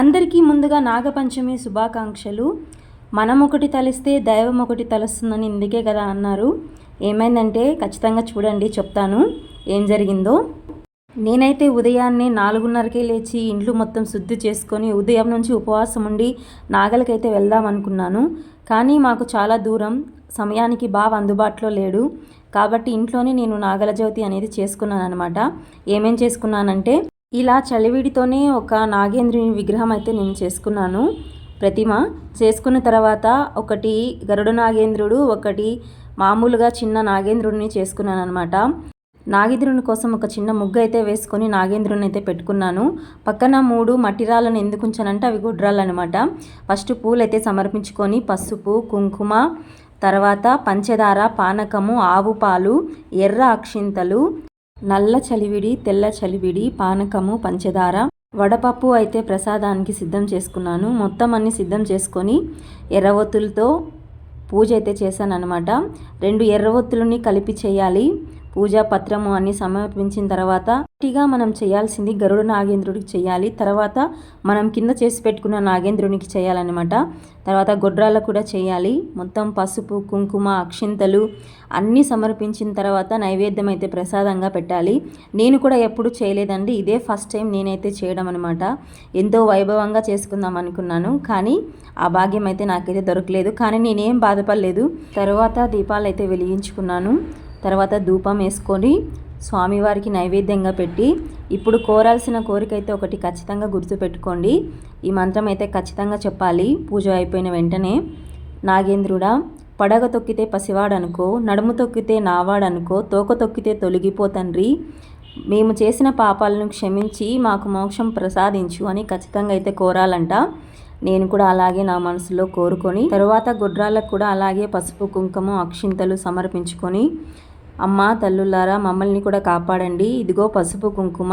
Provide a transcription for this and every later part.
అందరికీ ముందుగా నాగపంచమి శుభాకాంక్షలు. మనం ఒకటి తలిస్తే దైవం ఒకటి తలుస్తుందని ఇందుకే కదా అన్నారు. ఏమైందంటే ఖచ్చితంగా చూడండి చెప్తాను. ఏం జరిగిందో? నేనైతే ఉదయాన్నే నాలుగున్నరకే లేచి ఇండ్లు మొత్తం శుద్ధి చేసుకొని ఉదయం నుంచి ఉపవాసం ఉండి నాగలకైతే వెళ్దాం అనుకున్నాను కానీ మాకు చాలా దూరం సమయానికి బాగా అందుబాటులో లేడు. కాబట్టి ఇంట్లోనే నేను నాగల జ్యోతి అనేది చేసుకున్నాను అనమాట ఏమేం చేసుకున్నానంటే ఇలా చలివిడితోనే ఒక నాగేంద్రుని విగ్రహం అయితే నేను చేసుకున్నాను. ప్రతిమ చేసుకున్న తర్వాత ఒకటి గరుడ నాగేంద్రుడు ఒకటి మామూలుగా చిన్న నాగేంద్రుడిని చేసుకున్నాను అనమాట నాగేంద్రుని కోసం ఒక చిన్న ముగ్గు అయితే వేసుకొని నాగేంద్రుని అయితే పెట్టుకున్నాను. పక్కన మూడు మట్టిరాలను ఎందుకు ఉంచానంటే అవి గుడ్రాలు అనమాట ఫస్ట్ పూలు అయితే సమర్పించుకొని పసుపు కుంకుమ తర్వాత పంచదార పానకము ఆవు పాలు ఎర్ర అక్షింతలు నల్ల చలివిడి తెల్ల చలివిడి పానకము పంచదార వడపప్పు అయితే ప్రసాదానికి సిద్ధం చేసుకున్నాను. మొత్తం అన్ని సిద్ధం చేసుకొని ఎర్రవత్తులతో పూజ అయితే చేశాను అనమాట రెండు ఎర్రవత్తులని కలిపి చేయాలి. పూజా పత్రము అన్ని సమర్పించిన తర్వాత గట్టిగా మనం చేయాల్సింది గరుడ నాగేంద్రుడికి చేయాలి. తర్వాత మనం కింద చేసి పెట్టుకున్న నాగేంద్రునికి చేయాలన్నమాట. తర్వాత గొడ్రాలకు కూడా చేయాలి. మొత్తం పసుపు కుంకుమ అక్షింతలు అన్నీ సమర్పించిన తర్వాత నైవేద్యం అయితే ప్రసాదంగా పెట్టాలి. నేను కూడా ఎప్పుడు చేయలేదండి. ఇదే ఫస్ట్ టైం నేనైతే చేయడం అనమాట ఎంతో వైభవంగా చేసుకుందాం అనుకున్నాను. కానీ ఆ భాగ్యం అయితే నాకైతే దొరకలేదు. కానీ నేనేం బాధపడలేదు. తర్వాత దీపాలు అయితే వెలిగించుకున్నాను. తర్వాత ధూపం వేసుకొని స్వామివారికి నైవేద్యంగా పెట్టి ఇప్పుడు కోరాల్సిన కోరిక అయితే ఒకటి ఖచ్చితంగా గుర్తుపెట్టుకోండి. ఈ మంత్రం అయితే ఖచ్చితంగా చెప్పాలి. పూజ అయిపోయిన వెంటనే నాగేంద్రుడా పడగ తొక్కితే పసివాడనుకో నడుము తొక్కితే నావాడనుకో తోక తొక్కితే తొలగిపోతండ్రి మేము చేసిన పాపాలను క్షమించి మాకు మోక్షం ప్రసాదించు అని ఖచ్చితంగా అయితే కోరాలంట. నేను కూడా అలాగే నా మనసులో కోరుకొని తరువాత గుడ్రాలకు కూడా అలాగే పసుపు కుంకుమ అక్షింతలు సమర్పించుకొని అమ్మ తల్లులారా మమ్మల్ని కూడా కాపాడండి. ఇదిగో పసుపు కుంకుమ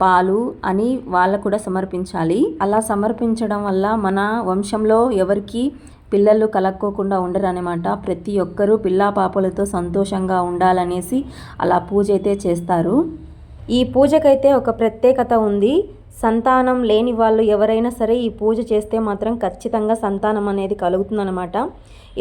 పాలు అని వాళ్ళకు కూడా సమర్పించాలి. అలా సమర్పించడం వల్ల మన వంశంలో ఎవరికి పిల్లలు కలక్కోకుండా ఉండరనమాట ప్రతి ఒక్కరూ పిల్లా పాపలతో సంతోషంగా ఉండాలనేసి అలా పూజ అయితే చేస్తారు. ఈ పూజకైతే ఒక ప్రత్యేకత ఉంది. సంతానం లేని వాళ్ళు ఎవరైనా సరే ఈ పూజ చేస్తే మాత్రం ఖచ్చితంగా సంతానం అనేది కలుగుతుందనమాట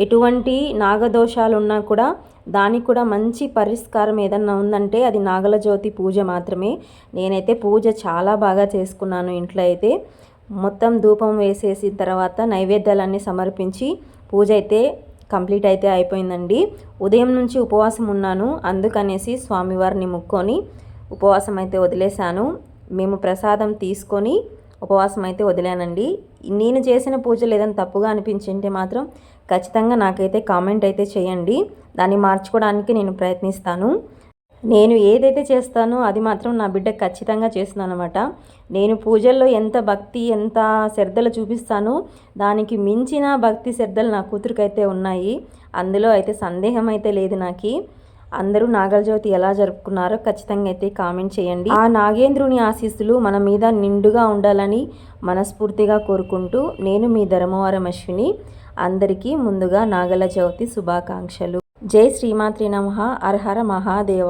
ఎటువంటి నాగదోషాలు ఉన్నా కూడా దానికి కూడా మంచి పరిష్కారం ఏదన్నా ఉందంటే అది నాగల జ్యోతి పూజ మాత్రమే. నేనైతే పూజ చాలా బాగా చేసుకున్నాను ఇంట్లో అయితే. మొత్తం ధూపం వేసేసిన తర్వాత నైవేద్యాలన్నీ సమర్పించి పూజ అయితే కంప్లీట్ అయితే అయిపోయిందండి. ఉదయం నుంచి ఉపవాసం ఉన్నాను. అందుకనేసి స్వామివారిని ముక్కొని ఉపవాసం అయితే వదిలేశాను. మేము ప్రసాదం తీసుకొని ఉపవాసం అయితే వదిలానండి. నేను చేసిన పూజలు ఏదైనా తప్పుగా అనిపించింటే మాత్రం ఖచ్చితంగా నాకైతే కామెంట్ అయితే చేయండి. దాన్ని మార్చుకోవడానికి నేను ప్రయత్నిస్తాను. నేను ఏదైతే చేస్తానో అది మాత్రం నా బిడ్డ ఖచ్చితంగా చేస్తున్నాను అనమాట నేను పూజల్లో ఎంత భక్తి ఎంత శ్రద్ధలు చూపిస్తానో దానికి మించిన భక్తి శ్రద్ధలు నా కూతురికైతే ఉన్నాయి. అందులో అయితే సందేహం అయితే లేదు నాకు. అందరూ నాగలజ్యోతి ఎలా జరుపుకున్నారో ఖచ్చితంగా అయితే కామెంట్ చేయండి. ఆ నాగేంద్రుని ఆశీస్సులు మన మీద నిండుగా ఉండాలని మనస్ఫూర్తిగా కోరుకుంటూ నేను మీ ధర్మవరం అశ్విని అందరికీ ముందుగా నాగల చవితి శుభాకాంక్షలు. జై శ్రీమాత్రి నమ. అర్హర మహాదేవ.